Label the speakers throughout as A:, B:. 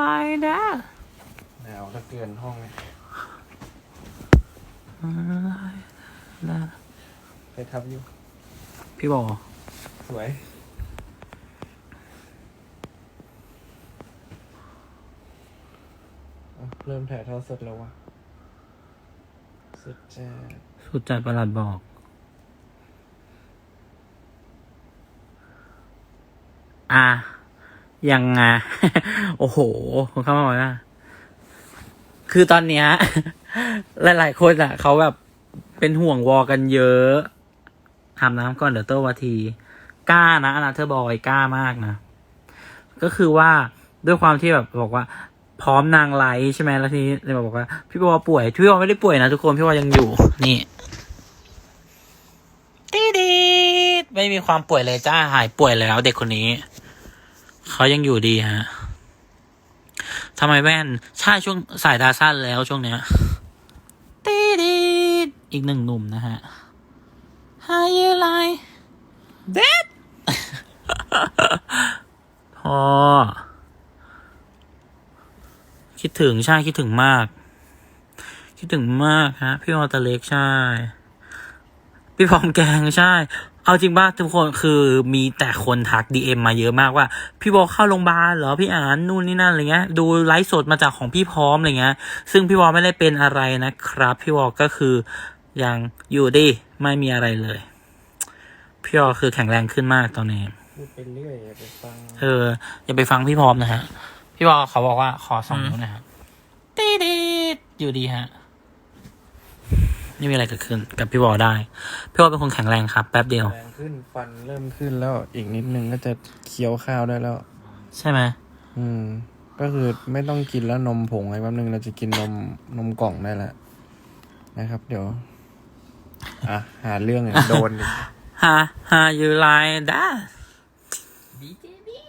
A: ไปนะ
B: หนาวเหลือเกินห้องเนี่ย
A: นะ
B: ไปทับอยู่
A: พี่บอก
B: สวยอะเริ่มถ่ายทอดสดแล้ววะสุดจ้า
A: สุดจัดประหลัดบอก อะ ยังไงโอ้โหคนเข้ามาบอกว่าคือตอนเนี้ยหลายๆคนอะ เขาแบบเป็นห่วงวอกันเยอะอาบน้ำก่อนเดี๋ยวเตอร์วาที กล้านะอนาเธอบอยกล้ามากนะ ก็คือว่าด้วยความที่แบบบอกว่า พร้อมนางไลท์ใช่ไหมแล้วทีนี้เลยบอกว่า พี่บอป่วยพี่บอไม่ได้ป่วยนะทุกคนพี่บอยังอยู่ นี่ตีดีดไม่มีความป่วยเลยจ้าหายป่วยแล้วเด็กคนนี้ เขายังอยู่ดีฮะทำไมแว่น ใช่ช่วงสายตาสั้นแล้วช่วงเนี้ยตีดีอีกหนึ่งหนุ่มนะฮะ How you like that พอคิดถึง ใช่ คิดถึงมาก คิดถึงมากฮะ พี่วอตเล็กใช่ พี่พร้อมแกงใช่ เอาจริงป่ะทุกคนคือมีแต่คนทักดีเอ็มมาเยอะมากว่า พี่บอเข้าโรงพยาบาลเหรอพี่อ่านนู่นนี่นั่นอะไรเงี้ยดูไลฟ์สดมาจากของพี่พร้อมอะไรเงี้ย ซึ่งพี่วอไม่ได้เป็นอะไรนะครับ พี่วอก็คือยังอยู่ดีไม่มีอะไรเลย พี่วอคือแข็งแรงขึ้นมากตอนนี้
B: พูดไปเรื่อยอย่าไปฟัง
A: เอออย่าไปฟังพี่พร้อมนะฮะ พี่วอเขาบอกว่าขอสองนิ้วนะฮะตีดีดอยู่ดีฮะ ไม่มีอะไรเกิดขึ้นกับพี่วอได้ พี่วอเป็นคนแข็งแรงครับ แป๊บเดียว
B: แรงขึ้นฟันเริ่มขึ้นแล้วอีกนิดนึงก็จะเคี้ยวข้าวได้แล้ว
A: ใช่ไหม
B: อืม ก็คือไม่ต้องกินแล้วนมผงอะไรแป๊บนึงเราจะกินนมนมกล่องได้แล้วนะครับ เดี๋ยวอะหาเรื่องอะโดนอีก
A: ฮาฮาอยู่ไลน์ได้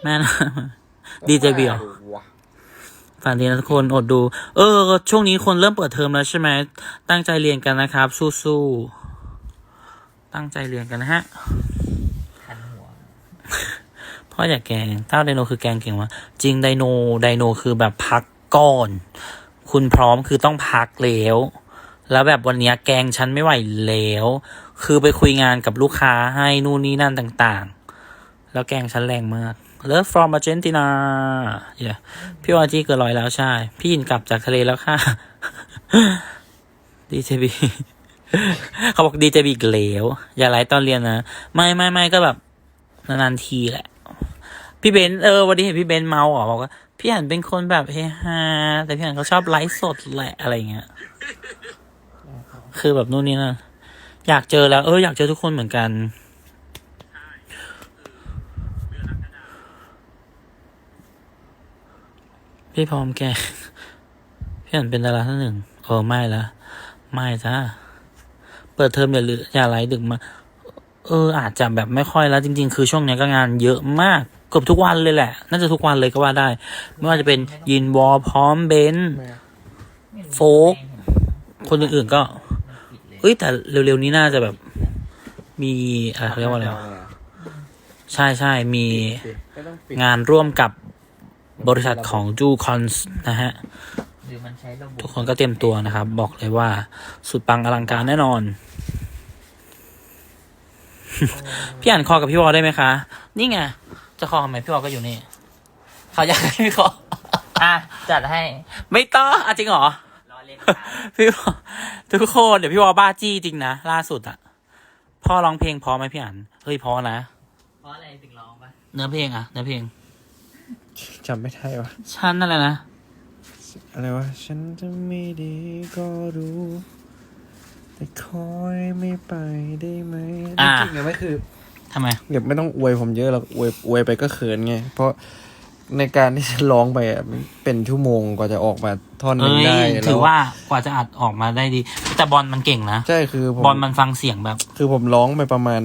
A: แม่นะดีเจบีเหรอ
B: วะ
A: ฝันดีนะทุกคนอดดู เออ ช่วงนี้คนเริ่มเปิดเทอมแล้วใช่ไหมตั้งใจเรียนกันนะครับ สู้ๆตั้งใจเรียนกันนะฮะพ่ออยากแกงเต้าไดโนคือแกงเก่งวะจริงไดโนไดโนคือแบบพักก่อน คุณพร้อมคือต้องพักแล้วแล้วแบบวันเนี้ยแกงฉันไม่ไหวแล้ว คือไปคุยงานกับลูกค้าให้นู่นนี่นั่นต่าง ๆ แล้วแกงฉันแรงมาก Love from Argentina เย้พี่วาจีเกินร้อยแล้วใช่ พี่ยินกลับจากทะเลแล้วค่ะดีเจบีเขาบอกดีเจบีเหลว อย่าไลฟ์ตอนเรียนนะ ไม่ไม่ไม่ก็แบบนานๆทีแหละ พี่เบนเออวันนี้เห็นพี่เบนเมาอะบอกว่า พี่หันเป็นคนแบบเฮฮาแต่พี่หันเขาชอบไลฟ์สดแหละอะไรเงี้ย คือแบบนู่นนี่นะอยากเจอแล้ว เอออยากเจอทุกคนเหมือนกัน พี่พร้อมแกพี่หันเป็นดาราท่านหนึ่งเออไม่ละไม่จ้าเปิดเทอมอย่าลืออย่าไลฟ์ดึกมา เออ อาจจะแบบไม่ค่อยแล้ว จริง ๆ คือช่วงเนี้ยก็งานเยอะมากเกือบทุกวันเลยแหละ น่าจะทุกวันเลยก็ว่าได้ ไม่ว่าจะเป็นยินวอลพร้อมเบนซ์
B: แม่
A: โฟก คนอื่นๆก็ เอ้ย แต่เร็วๆนี้น่าจะแบบ มีอะไรเขาเรียกว่าอะไรวะใช่ใช่มี
B: ปิดไม่ต้องปิด
A: งานร่วมกับ บริษัทของจูคอนส์นะฮะ
C: หรือมันใช้ระบบ
A: ทุกคนก็เตรียมตัวนะครับ บอกเลยว่าสุดปังอลังการแน่นอน พี่อ่านคอกับพี่วอลได้ไหมคะ นี่ไง จะคอทำไมพี่วอลก็อยู่นี่เขาอยากให้พี่คอ
C: อะ จัดให้
A: ไม่ต้องอะจริงเหรอ
C: รอเล่นครับ
A: พี่วอทุกคนเดี๋ยวพี่วอบ้าจี้จริงนะ ล่าสุดอะพ่อร้องเพลงพอไหมพี่อ่านเฮ้ยพอนะ
C: เพราะอะไรถึงร้องปะ
A: เนื้อเพลงอะเนื้อเพลง
B: จำไม่ได้วะ
A: ฉันนั่นแหละนะ
B: อะไรวะฉันจะไม่ดีก็รู้ แต่คอยไม่ไปได้ไหม
A: อ่า
B: จริงๆเนี่ยไม่คือ
A: ทำไม
B: เดี๋ยวไม่ต้องอวยผมเยอะหรอกอวยอวยไปก็เขินไง เพราะในการที่จะร้องไปอะมันเป็นชั่วโมงกว่าจะออกมาท่อนหนึ
A: เอ้
B: ง
A: ย
B: ได้
A: ถือ
B: แล้ว
A: ว่ากว่าจะอัดออกมาได้ดี แต่บอลมันเก่งนะ
B: ใช่คือผม
A: บอลมันฟังเสียงแบบ
B: คือผมร้องไปประมาณ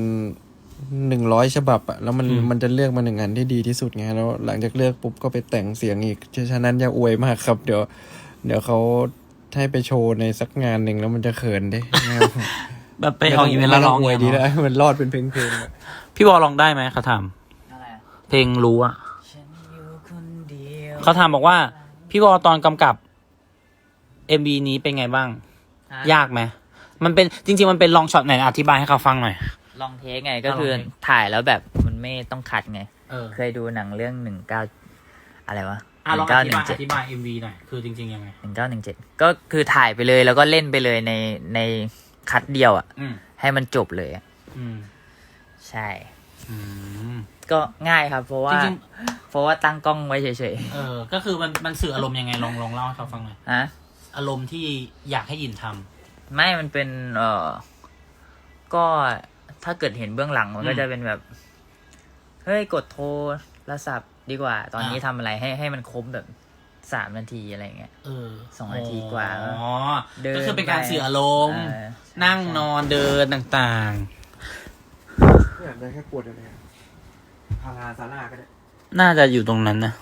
B: หนึ่งร้อยฉบับอะแล้วมัน
A: อืม
B: มันจะเลือกมาหนึ่งอันที่ดีที่สุดไงแล้วหลังจากเลือกปุ๊บก็ไปแต่งเสียงอีกฉะนั้นอย่าอวยมากครับ เดี๋ยวเดี๋ยวเขาให้ไปโชว์ในสักงานหนึ่งแล้วมันจะเขินเด้
A: แบบไปออกอีเวนต์แล้วร้อง
B: ไม่ต้อวยดี
A: ไง
B: แล้วมันรอดเป็นเพลงเพลงๆอะ
A: พี่บอลร้องได้ไหมเขาถาม
C: อะไรอะ
A: เพลงรู้อะ
C: ฉันอยู่คนเดียว
A: เขาถามบอกว่า พี่วอตอนกำกับเอ็มบีนี้เป็นไงบ้าง
C: ฮะ
A: ยากไหมมันเป็นจริง ๆ มันเป็นลองช็อตไหนอธิบายให้เขาฟังหน่อย
C: ลองเทคไงก็
A: ลองเทค
C: คือถ่ายแล้วแบบมันไม่ต้องคัดไง
A: เออ
C: เคยดูหนังเรื่องหนึ่งเก้าอะไรวะ
A: อะ
C: ห
A: ลอ
C: นึ่
A: ง
C: งเก้า
A: อ
C: ห
A: ธิ
C: นึ่
A: บางย
C: เจ็
A: อ
C: ด
A: ธิบายเอ็มวีหน่อย คือจริงๆยังไง
C: หนึ่งเก้าหนึ่งเจ็ดก็คือถ่ายไปเลยแล้วก็เล่นไปเลยในในคัดเดียวอะ
A: อืม
C: ให้มันจบเลยอะ
A: อืม
C: ใช่
A: อืม
C: ก็ง่ายครับ เพราะว่า
A: จริง
C: เพราะว่าตั้งกล้องไว้เฉย
A: เออ ก็คือมันมันสื่ออารมณ์ยังไงลองลองเล่าให้เขาฟังหน่อย
C: ๆฮะ
A: อารมณ์ที่อยากให้ยินทำ
C: ไม่มันเป็น เออก็ ถ้าเกิดเห็นเบื้องหลังมันก็
A: อืม
C: จะเป็นแบบ เฮ้ยกดโทรศัพท์ดีกว่า ตอนนี้
A: อ่า
C: ทำอะไรให้ให้มันครบแบบสามนาทีอะไรเงี้ย
A: เออ
C: สองนาทีกว่า
A: อ๋อ
C: เดิน
A: ก็คือเป็นการ
C: ไป
A: สื่ออารมณ์
C: เออ
A: นั่งนอนเดินต่าง
B: อยากได้แค่ปวดอะไรพาราซาร่าก็ได้
A: ๆน่าจะอยู่ตรงนั้นนะ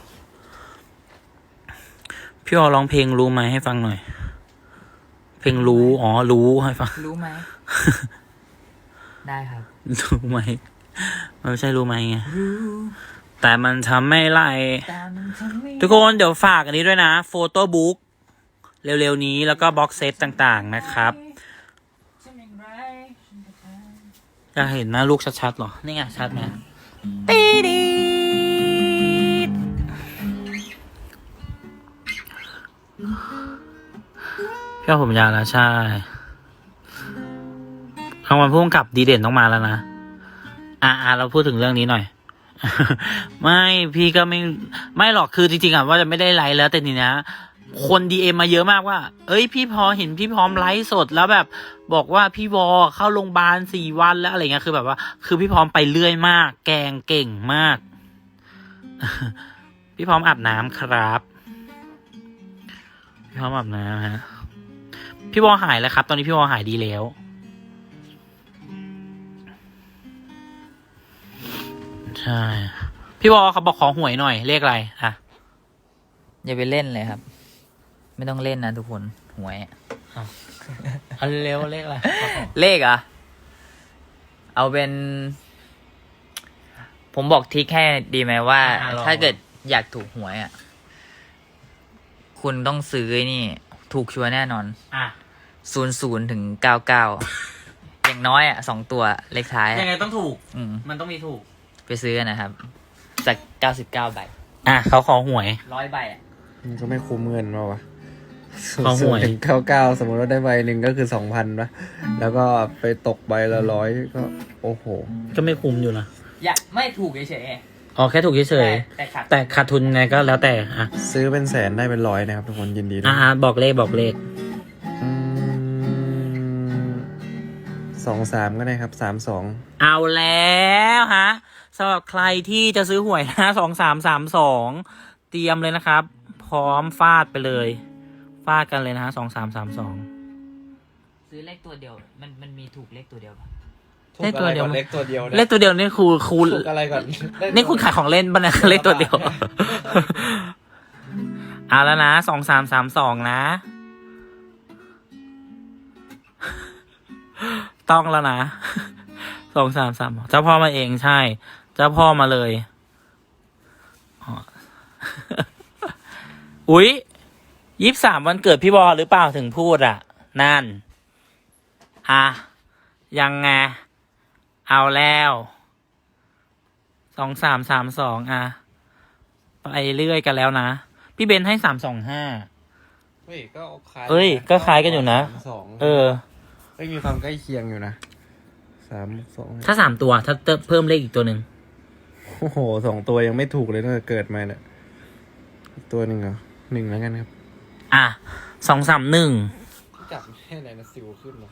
A: พี่ออร้องเพลงรู้ไหมให้ฟังหน่อย เพลงรู้ อ๋อ รู้ให้ฟัง
C: รู้ไหม ได้ครับ
A: รู้ไหมมันไม่ใช่รู้ไหมไง แต่มันทำไม่ไร
C: แต่มันทำไม่
A: ทุกคนเดี๋ยวฝากอันนี้ด้วยนะโฟโต้บุ๊กเร็วๆนี้แล้วก็บ็อกเซตต่างๆนะครับ
C: ทำอย่างไรฉันก็ทำ
A: อยากเห็นหน้าลูกชัดๆเหรอ นี่ไงชัดไหมตีดีดพี่ว่าผมยาวแล้วใช่ รางวัลพุ่งกับดีเด่นต้องมาแล้วนะอ่าเราพูดถึงเรื่องนี้หน่อย ไม่พี่ก็ไม่ไม่หรอกคือจริงๆอะว่าจะไม่ได้ไลฟ์แล้วแต่นี่นะคนดีเอ็มมาเยอะมากว่า เอ้ย พี่พอเห็นพี่พร้อมไลฟ์สดแล้วแบบ บอกว่าพี่วอเข้าโรงพยาบาลสี่วันแล้วอะไรเงี้ยคือแบบว่า คือพี่พร้อมไปเรื่อยมาก แกงเก่งมาก พี่พร้อมอาบน้ำครับ พี่พร้อมอาบน้ำฮะ พี่วอหายแล้วครับ ตอนนี้พี่วอหายดีแล้ว ใช่ พี่วอเขาบอกขอหวยหน่อยเลขอะไรอะ
C: อย่าไปเล่นเลยครับ ไม่ต้องเล่นนะทุกคนหวยอะ
A: เอาเร็วๆเลขอะไรขอ
C: เลขเหรอะเอาเป็น ผมบอกทริกให้ดีไหมว่า
A: อะลอง
C: ถ้าเกิดอยากถูกหวยอะ คุณต้องซื้อไอ้นี่ ถูกชัวร์แน่นอน
A: อะ
C: ศูนย์ศูนย์ถึงเก้าเก้าอย่างน้อยอะสองตัวเลขท้ายอะ
A: ยังไงต้องถูก
C: อืม
A: มันต้องมีถูก
C: ไปซื้อกันนะครับ จากเก้าสิบเก้าใบ
A: อะเขาขอหวย
C: ร้อยใบอะ
B: มันก็ไม่คุ้มเงินมาวะ
A: เขาห่วย
B: ถึงเก้าเก้าสมมติว่าได้ใบหนึ่งก็คือสองพันปะแล้วก็ไปตกใบละร้อยก็ โอ้โห
A: ก็ไม่คุ้มอยู่นะ
C: อย่าไม่ถูกเฉย
A: อ๋อแค่ถูก
C: ๆ
A: เฉย
C: แต่ขาด
A: ๆแต่ขาดทุนไงก็แล้วแต่อะ
B: ซื้อเป็นแสนได้เป็นร้อยนะครับทุกคนยินดีด้ว
A: อะ
B: ย
A: อะบอกเลขบอกเลข
B: สองสามก็ได้ครับสามสอง
A: เอาแล้วฮะ สำหรับใครที่จะซื้อหวยนะสองสามสามสองเตรียมเลยนะครับ พร้อมฟาดไปเลย ฟาดกันเลยนะฮะสองสามสามสอง
C: ซื้อเลขตัวเดียว มันมันมีถูกเลขตัวเดียวปะ
A: เลขตัวเดียว
B: เลขตัวเดียว
A: เลขตัวเดียวนี่ครูครู
B: ถูกอะไรก่อน
A: นี่คุณขายของเล่นปะเนี่ยเลขตัวเดียวเอาแล้วนะสองสามสามสองนะ ต้องแล้วนะสองสามสามเจ้าพ่อมาเองใช่ เจ้าพ่อมาเลยอ๋ออุ๊ยยี่สามวันเกิดพี่บอลหรือเปล่าถึงพูดอะ นั่น อะ ยังไง เอาแล้ว สองสามสามสองอะ ไปเรื่อยกันแล้วนะ พี่เบนให้สามสองห้า
B: เฮ้ย ก็คล้าย
A: เอ้ย ก็คล้ายกันอยู่นะ
B: สามสอง
A: เออ
B: เอ้ยมีความใกล้เคียงอยู่นะสามสอง
A: ถ้าสามตัว ถ้าเพิ่มเลขอีกตัวหนึ่ง
B: โอ้โหสองตัวยังไม่ถูกเลยตั้งแต่เกิดมาเนี่ยอีกตัวหนึ่งเหรอหนึ่งแล้วกันครับ
A: อะสองสามหนึ่ง
B: จับแค่ไหนนะสิวขึ้นเหรอ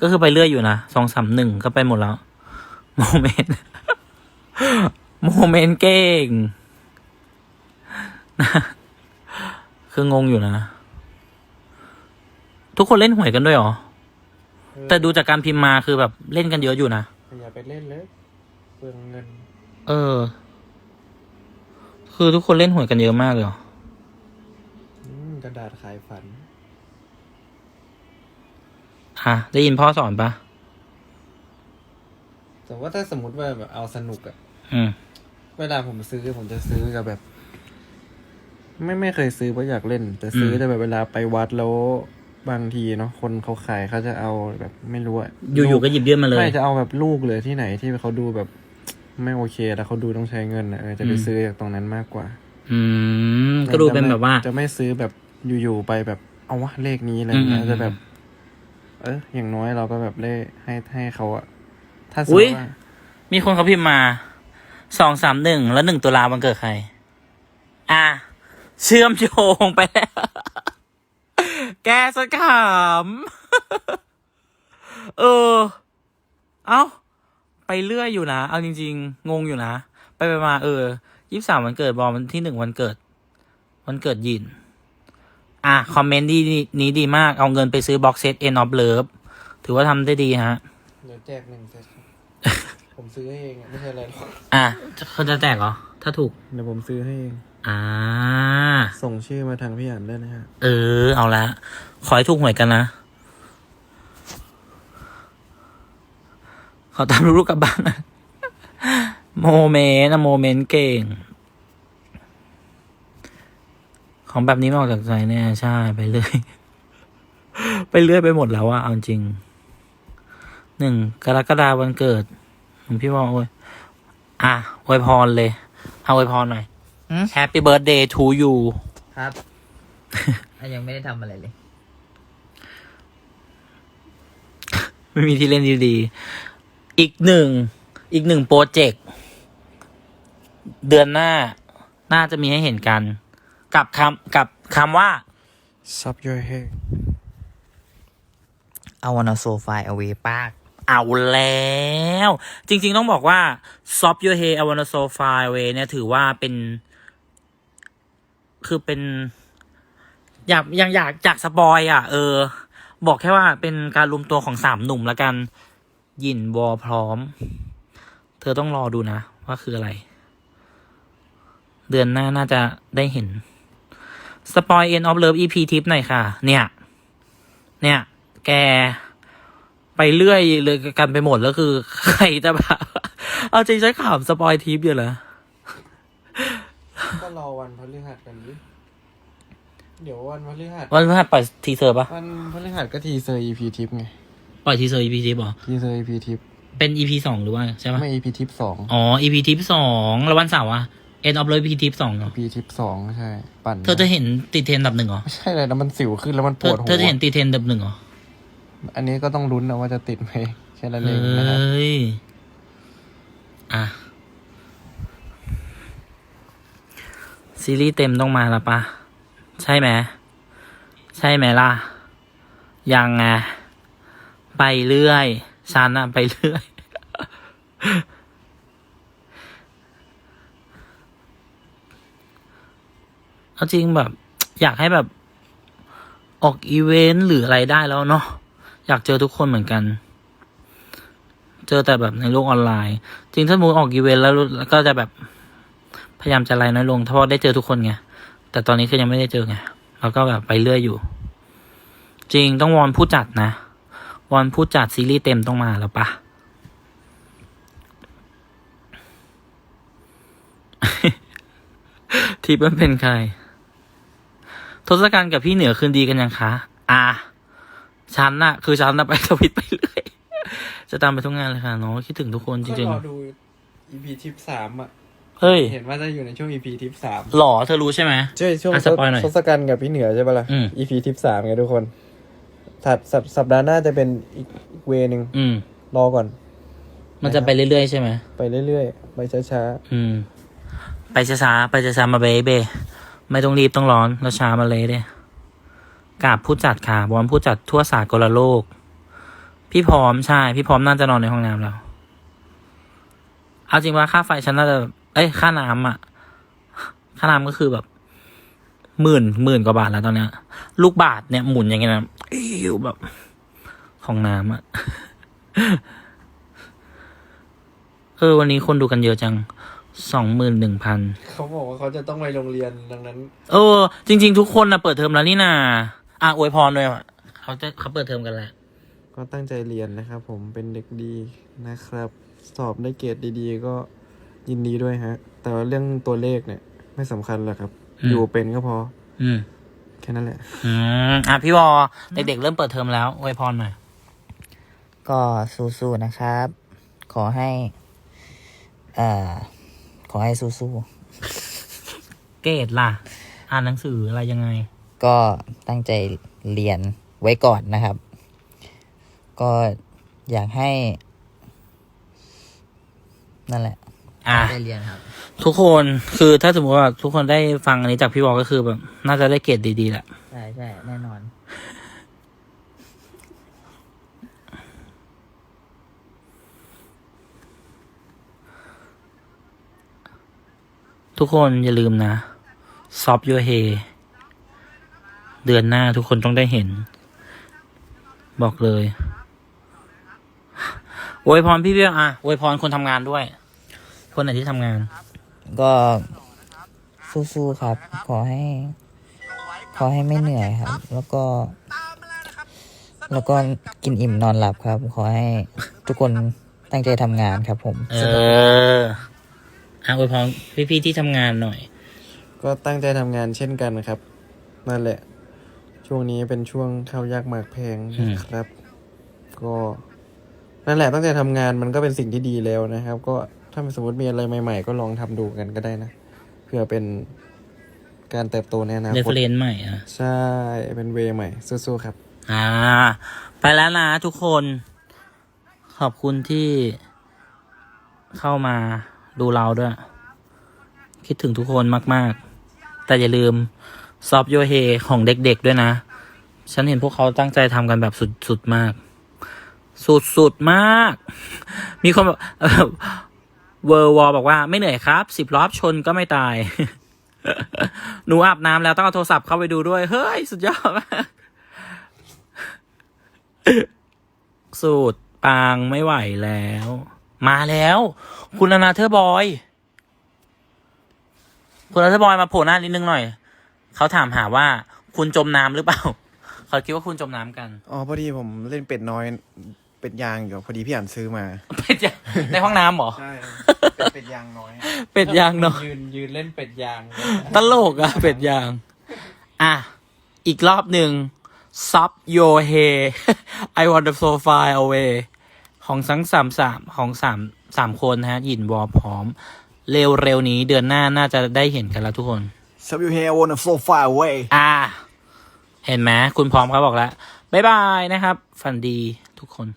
A: ก็คือไปเรื่อยอยู่นะสองสามหนึ่งก็ไปหมดแล้วโมเมนต์โมเมนต์เก่งนะคืองงอยู่นะ ทุกคนเล่นหวยกันด้วยเหรอ แต่ดูจากการพิมพ์มาคือแบบเล่นกันเยอะอยู่นะ
B: อย่าไปเล่นเลยเปลืองเงิน
A: เออ คือทุกคนเล่นหวยกันเยอะมากเลยเหรอ
B: อืมกระดาษขายฝัน
A: ฮะได้ยินพ่อสอนปะ
B: แต่ว่าถ้าสมมติว่าแบบเอาสนุกอะ
A: อืม
B: เวลาผมซื้อผมจะซื้อกับแบบ ไม่ไม่เคยซื้อเพราะอยากเล่น แต่ซื้ออ
A: ม
B: แต่แบบเวลาไปวัดแล้วบางทีเนาะคนเขาขายเขาจะเอาแบบไม่รู้อะ
A: อยู่ๆก็หยิบยื่นมาเลย
B: ไม่จะเอาแบบลูกเลยที่ไหนที่เขาดูแบบ ไม่โอเค แล้วเขาดูต้องใช้เงินอะเออจะไป
A: อืม
B: ซื้อจากตรงนั้นมากกว่า
A: อืมก็ดูเป็นแบบว่า
B: จะไม่ซื้อแบบอยู่ๆไปแบบเอาวะเลขนี้อะไรเงี้ย
A: อืม
B: จะแบบ เอออย่างน้อยเราก็แบบได้ให้ให้เขาอะถ้าสม
A: อุ๊
B: ม
A: ย
B: ติว่า
A: มีคนเขาพิมพ์มาสองสามหนึ่งแล้วหนึ่งตุลาวันเกิดใคร อะ เชื่อมโยงไปแล้ว แกสกขำเออ เอ้า ไปเรื่อยอยู่นะ เอาจริง ๆ งงอยู่นะ ไปไปมาเออยี่สามวันเกิดบอลวันที่หนึ่งวันเกิด วันเกิดยิน อะ คอมเมนต์ดีนี้ดีมาก เอาเงินไปซื้อบ็อกเซตเอ็นออฟเลิฟถือว่าทำได้ดีฮะ
B: เดี๋ยวแจกหนึ่งเซตครับผมซื้อให้เองอะไม่ใช่อะไรหรอก
A: อะเขาจะแจกเหรอ ถ้าถูก
B: เดี๋ยวผมซื้อให้เอง
A: อ่า
B: ส่งชื่อมาทางพี่อันได้นะฮะ
A: เออ เอาละ ขอให้ถูกหวยกันนะ ขอตามลูกๆกลับบ้านนะโมเมนต์อะโมเมนต์เก่ง ของแบบนี้ไม่ออกจากใจแน่ใช่ไปเรื่อย ไปเรื่อยไปหมดแล้วอะเอาจริง หนึ่งกรกฎาวันเกิดของพี่บอกโอ้ยอะอวยพรเลย เอาอวยพรหน่อย
C: หืม
A: Happy birthday to you
C: ครับ ยังไม่ได้ทำอะไรเลย
A: ไม่มีที่เล่นดีๆ อีกหนึ่งอีกหนึ่งโปรเจกต์เดือนหน้าน่าจะมีให้เห็นกัน กับคำกับคำว่า
B: ซับ your hair
C: I wanna so far away ปาก
A: เอาแล้ว จริง ๆ ต้องบอกว่า Soft Your Hey I Wanna So Far Away เนี่ยถือว่าเป็น คือเป็น อยากยังอยากจากสปอยอะ เออ บอกแค่ว่าเป็นการรวมตัวของสามหนุ่มแล้วกัน ยินวอพร้อม เธอต้องรอดูนะ ว่าคืออะไร เดือนหน้าน่าจะได้เห็นสปอย End of Love EP ทิปหน่อยค่ะ เนี่ย เนี่ย แกไปเรื่อยเลยกันไปหมดแล้วคือ ใครจะแบบเอาจริงใช้ข่าวสปอยทิปอยู่เหรอ
B: ก็รอวันพฤหัสกันดิเดี๋ยววันพฤหัส
A: วันพฤหัสปล่อยทีเซอร์ปะ
B: วันพฤหัสก็ทีเซอร์ EP ทิปไง
A: ปล่อยทีเซอร์ EP ทิปเหรอ
B: ทีเซอร์ EP ทิป
A: เป็น EP สองหรือว่าใช่ปะ
B: ไม่ EP ทิปสอง
A: อ๋อ EP ทิปสองแล้ววันเสาร์อะ End of Love EP ทิปสองเหรอ
B: EP ทิปสองใช่ ปั่น
A: เธอจะเห็นติดเทรนด์อันดับหนึ่งเหรอ
B: ไม่ใช่อะไรนะมันสิวขึ้นแล้วมัน
A: เธ
B: ป
A: อ
B: วดหัว
A: เธอจะเห็นติดเทรนด์อันดับหนึ่งเหรอ
B: อันนี้ก็ต้องลุ้นนะว่าจะติดไหมแค่นั้น
A: เฮ
B: เองนะฮะ้
A: ย อะ ซีรีส์เต็มต้องมาแล้วปะ ใช่ไหม ใช่ไหมล่ะ ยังไง ไปเรื่อยฉันอะไปเรื่อย เอาจริงแบบ อยากให้แบบ ออกอีเวนต์หรืออะไรได้แล้วเนาะอยากเจอทุกคนเหมือนกัน เจอแต่แบบในโลกออนไลน์ จริงถ้ามูออกอีเวนต์แล้วแล้วก็จะแบบพยายามจะไลน์น้อยลงเพราะได้เจอทุกคนไงแต่ตอนนี้คือยังไม่ได้เจอไงแล้วก็แบบไปเรื่อยอยู่ จริงต้องวอนผู้จัดนะ อนผู้จัดซีรีส์เต็มต้องมาแล้วปะทีปมันเป็นใคร ทศกัณฐ์กับพี่เหนือคืนดีกันยังคะ อ่าฉันน่ะ คือฉันน่ะไปทวิตไปเรื่อย จะตามไปทุกงานเลยค่ะน้องคิดถึงทุกคนจ
B: ก็
A: ริง
B: รอดู EP ทิปสามอะ
A: ๆ เฮ้ย
B: เห็นว่าจะอยู่ในช่วง EP ทิปสาม
A: หล่อเธอรู้ใช่ไหม
B: ใช่ช่วง
A: อะสปอยหน่อย
B: ทศกัณฐ์กับพี่เหนือใช่ปะล่ะ
A: อืม
B: EP ทิปสามไงทุกคน ถัดสัปสัปดาห์หน้าจะเป็นอีกอีกเวนึง
A: อืม
B: รอก่อน
A: มันจะไปเรื่อยๆใช่ไหม
B: ไปเรื่อยๆ ไปช้า
A: อืม ไปช้าๆ ไปช้าๆ มาเบเบไม่ต้องรีบต้องร้อนแล้วช้ามาเลยเด้กราบผู้จัดค่ะวอนผู้จัดทั่วสากลโลก พี่พร้อมใช่ พี่พร้อมน่าจะนอนในห้องน้ำแล้ว เอาจริงว่าค่าไฟฉันน่าจะ เอ้ย ค่าน้ำอะค่าน้ำก็คือแบบ หมื่นหมื่นกว่าบาทแล้วตอนเนี้ย ลูกบาทเนี่ยหมุนอย่างเงี้ยนะอิวแบบของน้ำอะเออ วันนี้คนดูกันเยอะจังสองหมื่นหนึ่งพัน
B: ๆเขาบอกว่าเขาจะต้องไปโรงเรียนดังนั้น
A: เออ จริง ๆ ทุกคนนะเปิดเทอมแล้วนี่นาอะอวยพรด้วยว่ะเขาจะเขาเปิดเทอมกันแล้ว
B: ก็ตั้งใจเรียนนะครับผมเป็นเด็กดีนะครับ สอบได้เกรดดีๆ ก็ยินดีด้วยฮะ แต่ว่าเรื่องตัวเลขเนี่ย ไม่สำคัญหรอกครับ
A: อืม
B: อยู่เป็นก็พอ
A: อืม
B: แค่นั้นแหละ
A: อืมอะพี่วอเด็กๆเริ่มเปิดเทอมแล้วอวยพรหน่อย
C: ก็สู้ๆนะครับ ขอให้ เอ่อ ขอให้สู้
A: เกรดล่ะ อ่านหนังสืออะไรยังไง
C: ๆก็ตั้งใจเรียนไว้ก่อนนะครับ ก็อยากให้ นั่นแหละ
A: อะ
C: ได้เรียนครับ
A: ทุกคนคือถ้าสมมติว่าทุกคนได้ฟังอันนี้จากพี่วอก็คือแบบน่าจะได้เกรดดีๆแหละ
C: ใช่ใช่แน่นอน
A: ทุกคนอย่าลืมนะซอฟยูเฮเดือนหน้าทุกคนต้องได้เห็น บอกเลยอวยพรพี่เบี้ยอะอวยพรคนทำงานด้วย คนไหนที่ทำงาน
C: ก็สู้ๆครับ ขอให้ ขอให้ไม่เหนื่อยครับ แล้วก็ แล้วก็กินอิ่มนอนหลับครับ ขอให้ทุกคนตั้งใจทำงานครับ ผม
A: เอออะอวยพรพี่ๆที่ทำงานหน่อย
B: ก็ตั้งใจทำงานเช่นกันครับ นั่นแหละ ช่วงนี้เป็นช่วงข้าวยากหมากแพงนะครับ ก็ นั่นแหละตั้งใจทำงานมันก็เป็นสิ่งที่ดีแล้วนะครับ ก็ ถ้าสมมติมีอะไรใหม่ๆ ก็ลองทำดูกันก็ได้นะ เพื่อเป็นการเติบโตในอนา
A: เรฟ
B: คต
A: เฟรนใหม่อะ
B: ใช่ เป็นเวย์ใหม่ สู้ๆครับ
A: อ่า ไปแล้วนะทุกคน ขอบคุณที่เข้ามาดูเราด้วย คิดถึงทุกคนมาก ๆ แต่อย่าลืมซอฟโยเฮของเด็ก ๆ ด้วยนะ ฉันเห็นพวกเขาตั้งใจทำกันแบบสุด ๆ มาก สุด ๆ มาก มีคนแบบ เวอร์วอลบอกว่าไม่เหนื่อยครับสิบรอบชนก็ไม่ตาย หนูอาบน้ำแล้วต้องเอาโทรศัพท์เข้าไปดูด้วย เฮ้ย สุดยอดมากสูตรปางไม่ไหวแล้ว มาแล้ว คุณอนาเธอร์บอย คุณอนาเธอร์บอยมาโผล่หน้านิดนึงหน่อย เขาถามหาว่า คุณจมน้ำหรือเปล่า เขาคิดว่าคุณจมน้ำกัน
B: อ๋อพอดีผมเล่นเป็ดน้อย เป็ดยางอยู่พอดีพี่อ่านซื้อมา
A: เป็ดยางในห้องน้ำเหรอ
B: ใช่เป็ดยางน้อย
A: เป็ดยางเนาะ
B: ยืนยืนเล่นเป็ดยาง
A: ตลกอะเป็ดยาง อะ อีกรอบหนึ่ง Sub Your Hey I want the so far away ของทั้งสามสามของสามสามคนนะฮะหยินวอพร้อม เร็วเร็วๆนี้เดือนหน้าน่าจะได้เห็นกันแล้วทุกคน
B: Sub you here wanna flow far away
A: อ่าเห็นไหมคุณพร้อมเขาบอกแล้วบ๊ายบายนะครับ ฝันดีทุกคน